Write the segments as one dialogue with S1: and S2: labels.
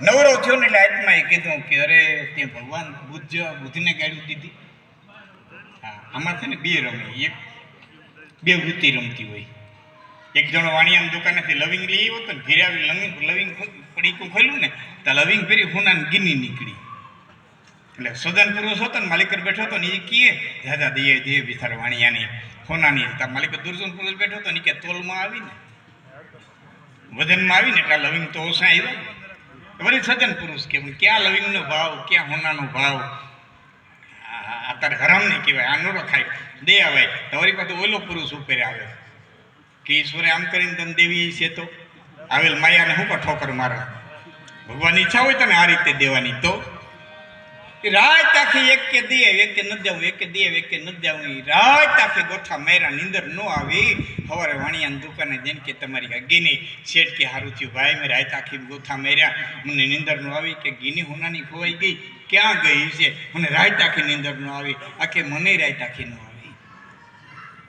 S1: નવરો થયો ને એટલે આત્માએ કીધું કે અરે તે ભગવાન બુદ્ધ બુદ્ધને ગાડી દીધી હા, આમાં છે ને બે રમે. એક, બે વૃત્તિ રમતી હોય. એક જણો વાણિયાની દુકાનેથી લવિંગ લઈ આવ્યો તો ઘેરે આવી લવિંગ લવિંગ પડીકું ખોલ્યું ને, તો લવિંગ ફેરી હુનાને ગીની નીકળી. એટલે સદન પુરુષ હતો ને માલિકર બેઠો હતો ને એ કીએ, દાદા દઈએ દે બિચાર વાણિયાની, હોનાની. તાર માલિક દુર્જન પુરુષ બેઠો હતો ને કે તોલમાં આવીને, વજનમાં આવીને, એટલે લવિંગ તો ઓછા આવ્યા. વળી સજ્જન પુરુષ કે ક્યાં લવિંગનો ભાવ, ક્યાં હોનાનો ભાવ? તારે હરામ નહીં કહેવાય, આ ન રખાય દે આવે તો વળી પાછું ઓલો પુરુષ ઉપર આવે. કે ઈશ્વરે આમ કરીને તને દેવી છે તો? આવેલ માયાને હું પણ ઠોકર મારે? ભગવાનની ઈચ્છા હોય તને આ રીતે દેવાની તો? રાત આખી એક કે દે, એક કે ન જાઉં એક કે દે, એક કે ન ઈ રાત આખી ગોઠા મેરા નીંદર ન આવી. હવારે વાણિયાની દુકાને જઈને કે તમારી આ ગીની શેઠ કે હારું થયું. ભાઈ, મેં રાત આખી ગોથા મેર્યા. મને નીંદર ન આવી કે ગીની હોનાની ખોવાઈ ગઈ. ક્યાં ગઈ છે? મને રાત આખી નીંદર ન આવી. આખે મને રાત આખી ન આવી.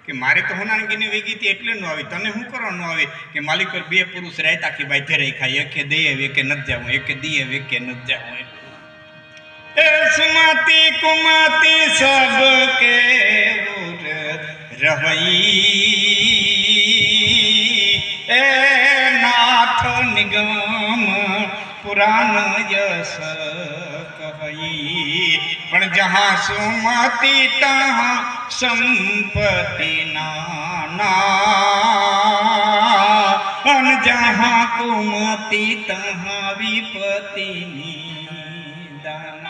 S1: કે મારે તો હોનાની ગીની વહી ગઈ હતી એટલે ન આવી. તને શું કરવા ન આવી? કે માલિક પર બે પુરુષ રાત આખી બાધ્ય રાખ્યા. એકે દે, એકે ન જાઉં એકે એક કે ન જાઉં कुमति कुमति सबके रही ए नाथ निगम पुराण यस कहई पण जहाँ सुमति तहाँ संपति नाना अन जहाँ कुमति तहाँ विपति निदान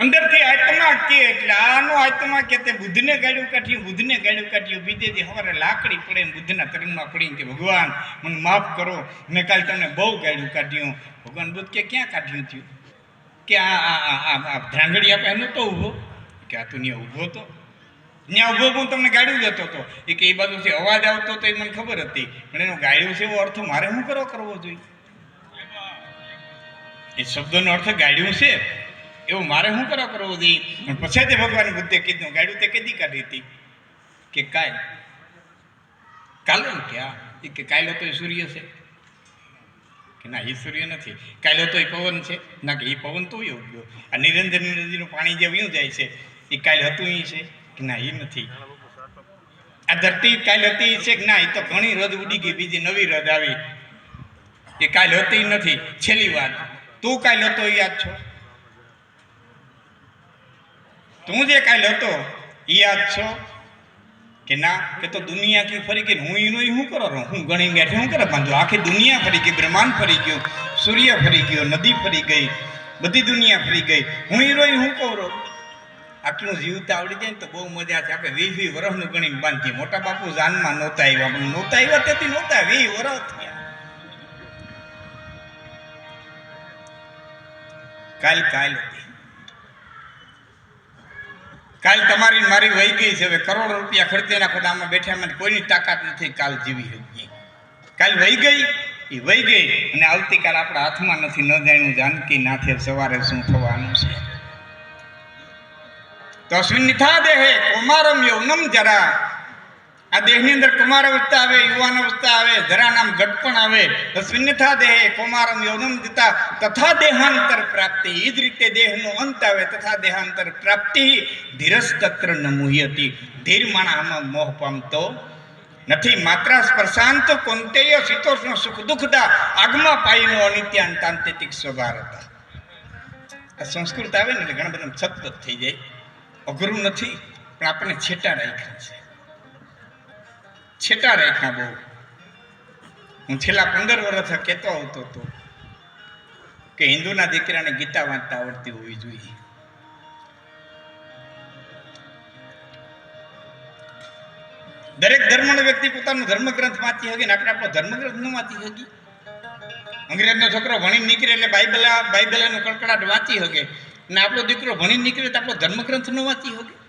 S1: અંદરથી આત્મા કે એટલે આનો આત્મા કે તે બુદ્ધને ગાડ્યું કાઢ્યું બુદ્ધને ગાડ્યું કાઢ્યું બીજેથી હવારે લાકડી પડે ને બુદ્ધના તરંગમાં પડીને કે, ભગવાન, મને માફ કરો, મેં કાલે તમને બહુ ગાડ્યું કાઢ્યું ભગવાન બુદ્ધ કે, ક્યાં કાઢ્યું થયું? કે, આ આ આ ધ્રાંગડી આપે તો ઊભો. કે, આ તું ત્યાં ઊભો તો? ત્યાં ઊભો હું તમને ગાડ્યું જતો હતો એ કે, એ બાજુથી અવાજ આવતો તો એ મને ખબર હતી. પણ એનો ગાડ્યું છે એવો અર્થ મારે શું કરો, કરવો જોઈએ? એ શબ્દનો અર્થ ગાડ્યું છે. એવું મારે શું કરો કરવું જોઈએ પણ પછી તે ભગવાન બુદ્ધે કીધું ગાડ્યું તે કેદી કાઢી હતી. કે કાલ, કાલે કે આ એ કે કાયલો તો એ સૂર્ય છે. કે ના, એ સૂર્ય નથી. કાયલો તો એ પવન છે. ના, કે એ પવન તો એ ઉગ્યો આ નિરંજન નદીનું પાણી જે વયું જાય છે, એ કાયલ હતું એ છે કે ના, એ નથી. આ ધરતી કાલ હતી છે કે ના, એ તો ઘણી રદ ઉડી ગઈ, બીજી નવી રદ આવી. એ કાલ હતી નથી. છેલ્લી વાત તું કાલ હતો યાદ છો? તું જે કાલ હતો એ યાદ છો? કે ના, કે તો દુનિયા કી ફરી ગઈ હું એનો શું કરો હું ગણી બેઠે શું કરે બાંધો આખી દુનિયા ફરી ગઈ, બ્રહ્માંડ ફરી ગયું, સૂર્ય ફરી ગયો, નદી ફરી ગઈ, બધી દુનિયા ફરી ગઈ. હું હીરો હું કહું આટલું જીવતા આવડી જાય ને તો બહુ મજા છે. આપણે વીસ વીસ વર્ષનું ગણીને બાંધીએ. મોટા બાપુ જાનમાં નહોતા આવ્યા. પણ નહોતા આવ્યા તેથી નહોતા, વીસ વર્ષ થયા. કાલ કાલ હતી. કાલ તમારી મારી વહી ગઈ છે. હવે કરોડો રૂપિયા ખર્ચે નાખો આમાં બેઠા મને કોઈની તાકાત નથી કાલ જીવી શકીએ. કાલ વહી ગઈ, એ વહી ગઈ અને આવતીકાલ આપણા હાથમાં નથી. ન જાણ્યું જાનકી નાથે સવારે શું થવાનું છે. તો અશ્વિનિથા દેહે, કુમારમ યૌનમ જરા. આ દેહની અંદર કુમાર અવસ્થા આવે, યુવાન અવસ્થા આવે ધરાનામ નામ ઘટપણ આવે અશ્વિનિથા દેહે કુમારમ યૌનમ દિતા, તથા દેહાંતર પ્રાપ્તિ. એ જ રીતે દેહનો અંત આવે, તથા દેહાંતર પ્રાપ્તિ. ધીરસ તત્ર ન મુહ્યતી. ધીર માણા આમાં મોહ પામતો નથી. માત્ર સ્પર્શાંત કોંતેય શીતોષ્ણ સુખ દુઃખદા. આગમાં પાઈનો અનિત્યાન તાંતિક સ્વભાર હતા આ સંસ્કૃત આવે ને એટલે ઘણા બધા સતત થઈ જાય. અઘરું નથી, પણ આપણને છેટા રાખ્યા છે. છેટા રાખ્યા બહુ. હું છેલ્લા પંદર વર્ષ કહેતો આવતો હતો કે હિન્દુના દીકરાને ગીતા વાંચતા આવડતી હોવી જોઈએ. દરેક ધર્મનો વ્યક્તિ પોતાનો ધર્મગ્રંથ વાંચી શકે ને આપણે આપણો ધર્મગ્રંથ ન વાંચી શકી અંગ્રેજનો છોકરો ભણી નીકળે એટલે બાઇબલ બાઇબલનો કડકડાટ વાંચી શકે ને આપણો દીકરો ભણી નીકળે તો આપણો ધર્મગ્રંથ ન વાંચી શકે.